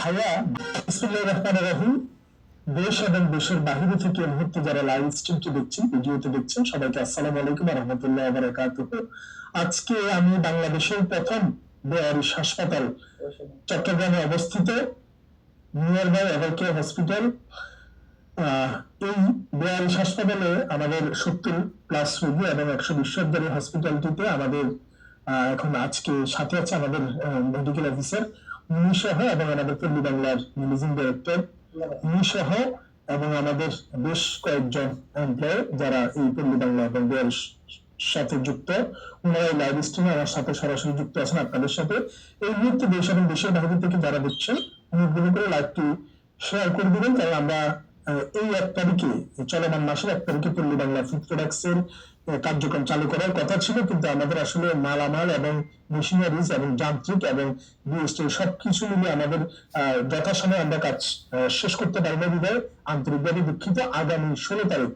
ভাইয়া বিসমুল্লাহ রহমান রহিম। দেশ এবং দেশের বাহিরে থেকে এই মুহূর্তে যারা লাইভ স্ট্রিমটি দেখছেন ভিডিওতে দেখছেন, সবাইকে আসসালামু আলাইকুম রহমতুল্লাহ বারাকাতুহ। আজকে আমি বাংলাদেশের প্রথম বেয়ারিশ হাসপাতাল চট্টগ্রামে অবস্থিত, নিয়ার বাই এভারকেয়ার হসপিটাল। এই বেয়ারিশ হাসপাতালে আমাদের সত্তর প্লাস রোগী এবং একশো বিশ্ববিদ্যালয় হসপিটালটিতে আমাদের এখন আজকে সাথে আছে আমাদের মেডিকেল অফিসার উনি সহ এবং আমাদের পল্লী বাংলার ম্যানেজিং ডিরেক্টর নিসহ এবং আমাদের বেশ কয়েকজন এমপ্লয় যারা এই পল্লী বাংলা এবং বেয়ারিশ সাথে যুক্ত, ওনারা লাইভ স্ট্রিমে আমার সাথে সরাসরি যুক্ত আছেন আপনাদের সাথে। এই মুহূর্তে দেশ এবং দেশের বাইরে থেকে যারা দেখছেন, অনুগ্রহ করে লাইভটি শেয়ার করে দিবেন কারণ আমরা এই এক তারিখে চলমান মাসের এক তারিখে পল্লী বাংলা ফুড কার্যক্রম চালু করার কথা ছিল, কিন্তু আমাদের আসলে মালামাল এবং মেশিনারিজ এবং যান্ত্রিক এবং বিএসটি সবকিছু মিলিয়ে আমাদের যথাসময়ে আমরা কাজ শেষ করতে পারব বিধায় আন্তরিকভাবে দুঃখিত। আগামী ষোলো তারিখ